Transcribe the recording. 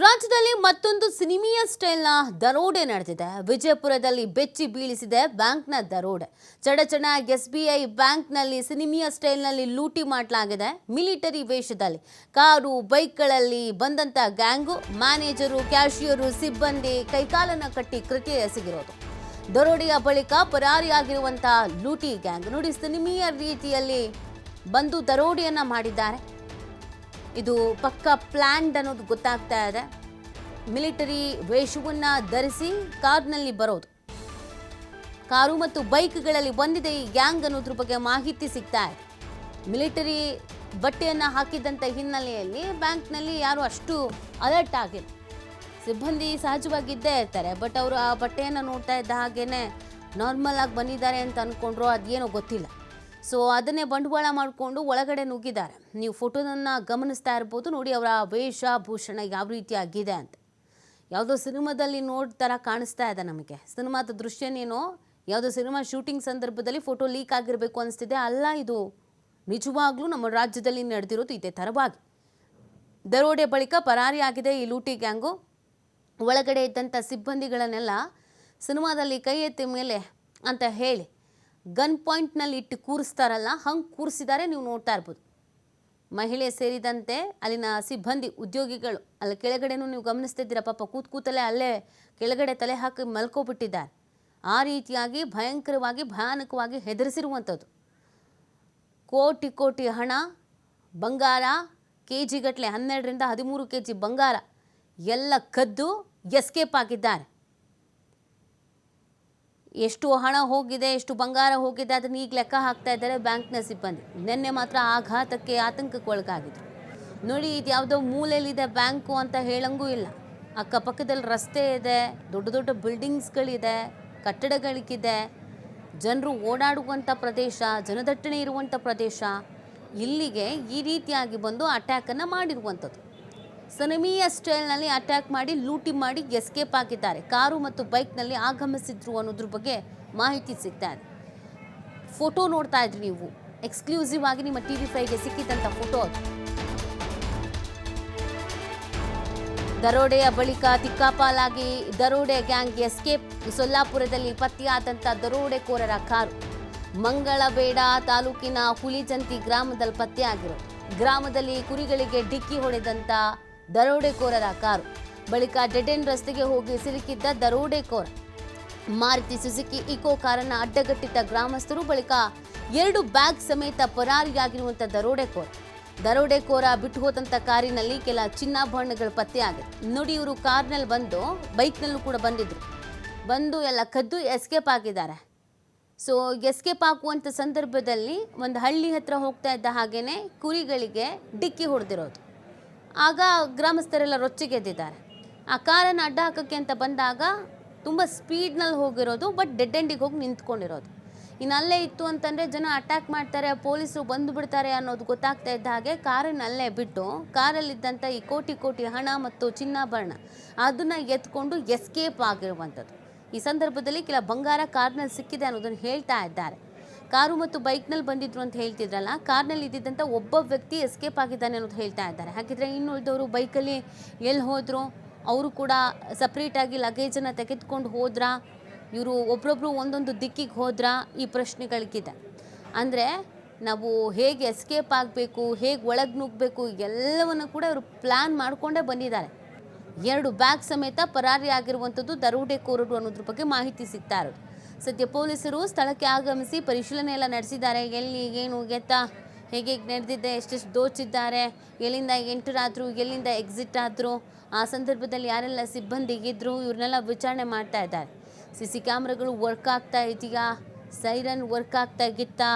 ರಾಜ್ಯದಲ್ಲಿ ಮತ್ತೊಂದು ಸಿನಿಮೀಯ ಸ್ಟೈಲ್ನ ದರೋಡೆ ನಡೆದಿದೆ. ವಿಜಯಪುರದಲ್ಲಿ ಬೆಚ್ಚಿ ಬೀಳಿಸಿದೆ ಬ್ಯಾಂಕ್ನ ದರೋಡೆ. ಚಡಚಣ ಐ ಬ್ಯಾಂಕ್ನಲ್ಲಿ ಸಿನಿಮೀಯ ಸ್ಟೈಲ್ನಲ್ಲಿ ಲೂಟಿ ಮಾಡಲಾಗಿದೆ. ಮಿಲಿಟರಿ ವೇಷದಲ್ಲಿ ಕಾರು, ಬೈಕ್ಗಳಲ್ಲಿ ಬಂದಂತ ಗ್ಯಾಂಗು, ಮ್ಯಾನೇಜರು, ಕ್ಯಾಶಿಯರು, ಸಿಬ್ಬಂದಿ ಕೈಕಾಲನ್ನು ಕಟ್ಟಿ ಕೃತ್ಯ ಎಸಗಿರೋದು. ದರೋಡೆಯ ಬಳಿಕ ಪರಾರಿಯಾಗಿರುವಂತಹ ಲೂಟಿ ಗ್ಯಾಂಗ್. ನೋಡಿ, ಸಿನಿಮೀಯ ರೀತಿಯಲ್ಲಿ ಬಂದು ದರೋಡೆಯನ್ನ ಮಾಡಿದ್ದಾರೆ. ಇದು ಪಕ್ಕ ಪ್ಲ್ಯಾಂಡ್ ಅನ್ನೋದು ಗೊತ್ತಾಗ್ತಾ ಇದೆ. ಮಿಲಿಟರಿ ವೇಷವನ್ನು ಧರಿಸಿ ಕಾರ್ನಲ್ಲಿ ಬರೋದು. ಕಾರು ಮತ್ತು ಬೈಕ್ಗಳಲ್ಲಿ ಬಂದಿದೆ ಈ ಗ್ಯಾಂಗ್ ಅನ್ನೋದ್ರ ಬಗ್ಗೆ ಮಾಹಿತಿ ಸಿಗ್ತಾ ಇದೆ. ಮಿಲಿಟರಿ ಬಟ್ಟೆಯನ್ನು ಹಾಕಿದ್ದಂಥ ಹಿನ್ನೆಲೆಯಲ್ಲಿ ಬ್ಯಾಂಕ್ನಲ್ಲಿ ಯಾರು ಅಷ್ಟು ಅಲರ್ಟ್ ಆಗಿಲ್ಲ. ಸಿಬ್ಬಂದಿ ಸಹಜವಾಗಿದ್ದೇ ಇರ್ತಾರೆ, ಬಟ್ ಅವರು ಆ ಬಟ್ಟೆಯನ್ನು ನೋಡ್ತಾ ಇದ್ದ ಹಾಗೇನೆ ನಾರ್ಮಲ್ ಆಗಿ ಬಂದಿದ್ದಾರೆ ಅಂತ ಅಂದ್ಕೊಂಡ್ರು ಅದೇನೋ ಗೊತ್ತಿಲ್ಲ. ಸೊ ಅದನ್ನೇ ಬಂಡವಾಳ ಮಾಡಿಕೊಂಡು ಒಳಗಡೆ ನುಗ್ಗಿದ್ದಾರೆ. ನೀವು ಫೋಟೋದನ್ನು ಗಮನಿಸ್ತಾ ಇರ್ಬೋದು. ನೋಡಿ, ಅವರ ವೇಷಭೂಷಣ ಯಾವ ರೀತಿಯಾಗಿದೆ ಅಂತ. ಯಾವುದೋ ಸಿನಿಮಾದಲ್ಲಿ ನೋಡ್ ಕಾಣಿಸ್ತಾ ಇದೆ ನಮಗೆ. ಸಿನಿಮಾದ ದೃಶ್ಯನೇನೋ, ಯಾವುದೋ ಸಿನಿಮಾ ಶೂಟಿಂಗ್ ಸಂದರ್ಭದಲ್ಲಿ ಫೋಟೋ ಲೀಕ್ ಆಗಿರಬೇಕು ಅನಿಸ್ತಿದೆ. ಅಲ್ಲ, ಇದು ನಿಜವಾಗ್ಲೂ ನಮ್ಮ ರಾಜ್ಯದಲ್ಲಿ ನಡೆದಿರೋದು ಇದೇ ಥರವಾಗಿ. ದರೋಡೆ ಬಳಿಕ ಪರಾರಿಯಾಗಿದೆ ಈ ಲೂಟಿ ಗ್ಯಾಂಗು. ಒಳಗಡೆ ಇದ್ದಂಥ ಸಿಬ್ಬಂದಿಗಳನ್ನೆಲ್ಲ ಸಿನಿಮಾದಲ್ಲಿ ಕೈ ಎತ್ತಿ ಮೇಲೆ ಅಂತ ಹೇಳಿ ಗನ್ ಪಾಯಿಂಟ್ನಲ್ಲಿ ಇಟ್ಟು ಕೂರಿಸ್ತಾರಲ್ಲ, ಹಂಗೆ ಕೂರಿಸಿದ್ದಾರೆ ನೀವು ನೋಡ್ತಾ ಇರ್ಬೋದು. ಮಹಿಳೆ ಸೇರಿದಂತೆ ಅಲ್ಲಿನ ಸಿಬ್ಬಂದಿ, ಉದ್ಯೋಗಿಗಳು ಅಲ್ಲಿ ಕೆಳಗಡೆನೂ ನೀವು ಗಮನಿಸ್ತಿದ್ದೀರ ಪಾಪ ಕೂತ್ ಕೂತಲ್ಲೇ ಅಲ್ಲೇ ಕೆಳಗಡೆ ತಲೆ ಹಾಕಿ ಮಲ್ಕೊಬಿಟ್ಟಿದ್ದಾರೆ. ಆ ರೀತಿಯಾಗಿ ಭಯಂಕರವಾಗಿ, ಭಯಾನಕವಾಗಿ ಹೆದರಿಸಿರುವಂಥದ್ದು. ಕೋಟಿ ಕೋಟಿ ಹಣ, ಬಂಗಾರ ಕೆ ಜಿಗಟ್ಟಲೆ ಹನ್ನೆರಡರಿಂದ ಹದಿಮೂರು ಕೆ ಜಿ ಬಂಗಾರ ಎಲ್ಲ ಕದ್ದು ಎಸ್ಕೇಪ್ ಆಗಿದ್ದಾರೆ. ಎಷ್ಟು ಹಣ ಹೋಗಿದೆ, ಎಷ್ಟು ಬಂಗಾರ ಹೋಗಿದೆ ಅದನ್ನ ಈಗ ಲೆಕ್ಕ ಹಾಕ್ತಾ ಇದ್ದಾರೆ ಬ್ಯಾಂಕ್ನ ಸಿಬ್ಬಂದಿ. ನಿನ್ನೆ ಮಾತ್ರ ಆಘಾತಕ್ಕೆ ಆತಂಕಕ್ಕೆ ಒಳಗಾಗಿದ್ರು ನೋಡಿ, ಇದು ಯಾವುದೋ ಮೂಲೆಯಲ್ಲಿದೆ ಬ್ಯಾಂಕು ಅಂತ ಹೇಳಂಗೂ ಇಲ್ಲ. ಅಕ್ಕಪಕ್ಕದಲ್ಲಿ ರಸ್ತೆ ಇದೆ, ದೊಡ್ಡ ದೊಡ್ಡ ಬಿಲ್ಡಿಂಗ್ಸ್ಗಳಿದೆ, ಕಟ್ಟಡಗಳಿಗಿದೆ. ಜನರು ಓಡಾಡುವಂಥ ಪ್ರದೇಶ, ಜನದಟ್ಟಣೆ ಇರುವಂಥ ಪ್ರದೇಶ, ಇಲ್ಲಿಗೆ ಈ ರೀತಿಯಾಗಿ ಬಂದು ಅಟ್ಯಾಕನ್ನು ಮಾಡಿರುವಂಥದ್ದು. ಸನಿಮೀಯ ಸ್ಟೈಲ್ನಲ್ಲಿ ಅಟ್ಯಾಕ್ ಮಾಡಿ, ಲೂಟಿ ಮಾಡಿ ಎಸ್ಕೇಪ್ ಆಗಿದ್ದಾರೆ. ಕಾರು ಮತ್ತು ಬೈಕ್ನಲ್ಲಿ ಆಗಮಿಸಿದ್ರು ಅನ್ನೋದ್ರ ಬಗ್ಗೆ ಮಾಹಿತಿ ಸಿಗ್ತಾ ಇದೆ. ಫೋಟೋ ನೋಡ್ತಾ ಇದ್ರಿ ನೀವು. ಎಕ್ಸ್ಕ್ಲೂಸಿವ್ ಆಗಿ ನಿಮ್ಮ ಟಿ ವಿ ಫೈವ್ಗೆ ಸಿಕ್ಕಿದ್ದಂಥ ಫೋಟೋ ಅದು. ದರೋಡೆಯ ಬಳಿಕ ತಿಕ್ಕಾಪಾಲಾಗಿ ದರೋಡೆ ಗ್ಯಾಂಗ್ ಎಸ್ಕೇಪ್. ಸೊಲ್ಲಾಪುರದಲ್ಲಿ ಪತ್ತೆಯಾದಂಥ ದರೋಡೆಕೋರರ ಕಾರು. ಮಂಗಳಬೇಡ ತಾಲೂಕಿನ ಹುಲಿಜಂತಿ ಗ್ರಾಮದಲ್ಲಿ ಪತ್ತೆಯಾಗಿರೋದು. ಗ್ರಾಮದಲ್ಲಿ ಕುರಿಗಳಿಗೆ ಡಿಕ್ಕಿ ಹೊಡೆದಂಥ ದರೋಡೆಕೋರರ ಕಾರು. ಬಳಿಕ ಡೆಡೆನ್ ರಸ್ತೆಗೆ ಹೋಗಿ ಸಿಲುಕಿದ್ದ ದರೋಡೆಕೋರ. ಮಾರುತಿ ಸುಜುಕಿ ಇಕೋ ಕಾರನ್ನ ಅಡ್ಡಗಟ್ಟಿದ್ದ ಗ್ರಾಮಸ್ಥರು ಬಳಿಕ ಎರಡು ಬ್ಯಾಗ್ ಸಮೇತ ಪರಾರಿಯಾಗಿರುವಂಥ ದರೋಡೆಕೋರ. ದರೋಡೆಕೋರ ಬಿಟ್ಟು ಹೋದಂಥ ಕಾರಿನಲ್ಲಿ ಕೆಲ ಚಿನ್ನಾಭರಣಗಳು ಪತ್ತೆಯಾಗಿದೆ ನೋಡಿ ಇವರು ಕಾರ್ನಲ್ಲಿ ಬಂದು ಬೈಕ್ನಲ್ಲೂ ಕೂಡ ಬಂದಿದ್ರು. ಬಂದು ಎಲ್ಲ ಕದ್ದು ಎಸ್ಕೇಪ್ ಆಗಿದ್ದಾರೆ. ಸೊ, ಎಸ್ಕೇಪ್ ಹಾಕುವಂಥ ಸಂದರ್ಭದಲ್ಲಿ ಒಂದು ಹಳ್ಳಿ ಹತ್ರ ಹೋಗ್ತಾ ಇದ್ದ ಹಾಗೇನೆ ಕುರಿಗಳಿಗೆ ಡಿಕ್ಕಿ ಹೊಡೆದಿರೋದು. ಆಗ ಗ್ರಾಮಸ್ಥರೆಲ್ಲ ರೊಚ್ಚಿಗೆದ್ದಿದ್ದಾರೆ. ಆ ಕಾರನ್ನು ಅಡ್ಡ ಹಾಕೋಕ್ಕೆ ಅಂತ ಬಂದಾಗ ತುಂಬ ಸ್ಪೀಡ್ನಲ್ಲಿ ಹೋಗಿರೋದು, ಬಟ್ ಡೆಡ್ ಎಂಡಿಗೆ ಹೋಗಿ ನಿಂತ್ಕೊಂಡಿರೋದು. ಇನ್ನು ಅಲ್ಲೇ ಇತ್ತು ಅಂತಂದರೆ ಜನ ಅಟ್ಯಾಕ್ ಮಾಡ್ತಾರೆ, ಪೊಲೀಸರು ಬಂದು ಬಿಡ್ತಾರೆ ಅನ್ನೋದು ಗೊತ್ತಾಗ್ತಾ ಇದ್ದ ಹಾಗೆ ಕಾರನ್ನ ಅಲ್ಲೇ ಬಿಟ್ಟು ಕಾರಲ್ಲಿದ್ದಂಥ ಈ ಕೋಟಿ ಕೋಟಿ ಹಣ ಮತ್ತು ಚಿನ್ನಾಭರಣ ಅದನ್ನು ಎತ್ಕೊಂಡು ಎಸ್ಕೇಪ್ ಆಗಿರುವಂಥದ್ದು. ಈ ಸಂದರ್ಭದಲ್ಲಿ ಕೆಲ ಬಂಗಾರ ಕಾರ್ನಲ್ಲಿ ಸಿಕ್ಕಿದೆ ಅನ್ನೋದನ್ನು ಹೇಳ್ತಾ ಇದ್ದಾರೆ. ಕಾರು ಮತ್ತು ಬೈಕ್ನಲ್ಲಿ ಬಂದಿದ್ರು ಅಂತ ಹೇಳ್ತಿದ್ರಲ್ಲ, ಕಾರ್ನಲ್ಲಿ ಇದ್ದಿದ್ದಂಥ ಒಬ್ಬ ವ್ಯಕ್ತಿ ಎಸ್ಕೇಪ್ ಆಗಿದ್ದಾನೆ ಅನ್ನೋದು ಹೇಳ್ತಾ ಇದ್ದಾರೆ. ಹಾಗಿದ್ರೆ ಇನ್ನುಳಿದವರು ಬೈಕಲ್ಲಿ ಎಲ್ಲಿ ಹೋದರು, ಅವರು ಕೂಡ ಸಪ್ರೇಟಾಗಿ ಲಗೇಜನ್ನು ತೆಗೆದುಕೊಂಡು ಹೋದ್ರಾ? ಇವರು ಒಬ್ಬರೊಬ್ಬರು ಒಂದೊಂದು ದಿಕ್ಕಿಗೆ ಹೋದ್ರಾ? ಈ ಪ್ರಶ್ನೆಗಳಿಗಿದೆ. ಅಂದರೆ ನಾವು ಹೇಗೆ ಎಸ್ಕೇಪ್ ಆಗಬೇಕು, ಹೇಗೆ ಒಳಗೆ ನುಗ್ಗಬೇಕು, ಎಲ್ಲವನ್ನು ಕೂಡ ಇವರು ಪ್ಲ್ಯಾನ್ ಮಾಡಿಕೊಂಡೇ ಬಂದಿದ್ದಾರೆ. ಎರಡು ಬ್ಯಾಗ್ ಸಮೇತ ಪರಾರಿ ಆಗಿರುವಂಥದ್ದು ದರೋಡೆಕೋರರು ಅನ್ನೋದ್ರ ಬಗ್ಗೆ ಮಾಹಿತಿ ಸಿಗ್ತಾ ಇರೋದು. ಸದ್ಯ ಪೊಲೀಸರು ಸ್ಥಳಕ್ಕೆ ಆಗಮಿಸಿ ಪರಿಶೀಲನೆ ಎಲ್ಲ ನಡೆಸಿದ್ದಾರೆ. ಎಲ್ಲಿ ಏನು ಗೆತ್ತ ಹೇಗೆ ನಡೆದಿದ್ದೆ ನಡೆದಿದೆ, ಎಷ್ಟೆಷ್ಟು ದೋಚಿದ್ದಾರೆ, ಎಲ್ಲಿಂದ ಎಂಟರ್ ಆದರು, ಎಲ್ಲಿಂದ ಎಕ್ಸಿಟ್ ಆದರು, ಆ ಸಂದರ್ಭದಲ್ಲಿ ಯಾರೆಲ್ಲ ಸಿಬ್ಬಂದಿಗಿದ್ರು ಇವ್ರನ್ನೆಲ್ಲ ವಿಚಾರಣೆ ಮಾಡ್ತಾ ಇದ್ದಾರೆ. ಸಿ ಸಿ ಕ್ಯಾಮ್ರಾಗಳು ವರ್ಕ್ ಆಗ್ತಾ ಇದೆಯಾ? ಸೈರನ್ ವರ್ಕ್ ಆಗ್ತಾ ಇತ್ತಾ